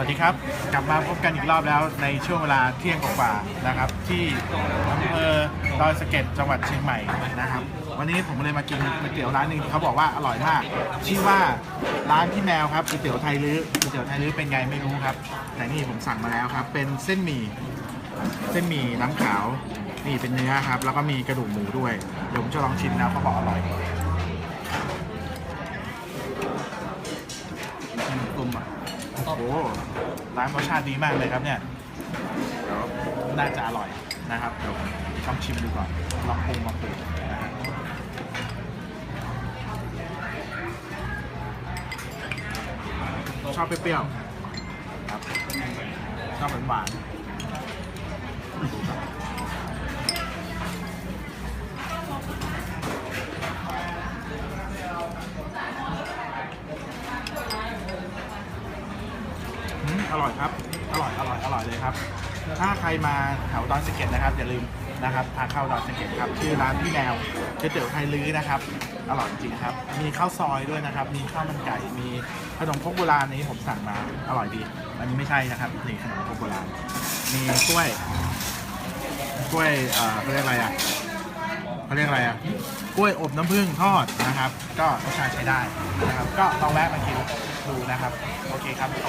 วัสดีครับ กลับมาพบกันอีกรอบแล้วในช่วงเวลาเที่ยงกว่าๆนะครับ ที่อำเภอดอยสะเก็ดจังหวัดเชียงใหม่นะครับ วันนี้ผมเลยมากินก๋วยเตี๋ยวร้านหนึ่งที่เขาบอกว่าอร่อยมาก ชื่อว่าร้านพี่แมวครับก๋วยเตี๋ยวไทยลื้อก๋วยเตี๋ยวไทยลื้อเป็นไงไม่รู้ครับ แต่นี่ผมสั่งมาแล้วครับ เป็นเส้นหมี่เส้นหมี่น้ำขาวนี่เป็นเนื้อครับ แล้วก็มีกระดูกหมูด้วยเดี๋ยวผมจะลองชิมนะเขาบอกอร่อยกลมอะ โอ้โหร้านรสชาติดีมากเลยครับเนี่ยเดี๋ยวน่าจะอร่อยนะครับเดี๋ยวผมลองชิมดูก่อนลองปรุงมาปรุงนะครับชอบเปรี้ยวๆครับชอบหวานๆ อร่อยครับ อร่อย อร่อย อร่อยเลยครับ ถ้าใครมาแถวดอยสะเก็ดนะครับ อย่าลืมนะครับทางเข้าดอยสะเก็ดครับ ชื่อร้านพี่แนวก๋วยเตี๋ยวไทยลื้อนะครับ อร่อยจริงครับ มีข้าวซอยด้วยนะครับ มีข้าวมันไก่ มีขนมครกโบราณนี้ผมสั่งมา อร่อยดี อันนี้ไม่ใช่นะครับนี่ขนมครกโบราณ มีกล้วย กล้วย เอ่อเขาเรียกอะไรอะเขาเรียกอะไรอะกล้วยอบน้ำผึ้งทอดนะครับ ก็รสชาติใช้ได้นะครับ ก็ลองแวะมากินดูนะครับ โอเคครับ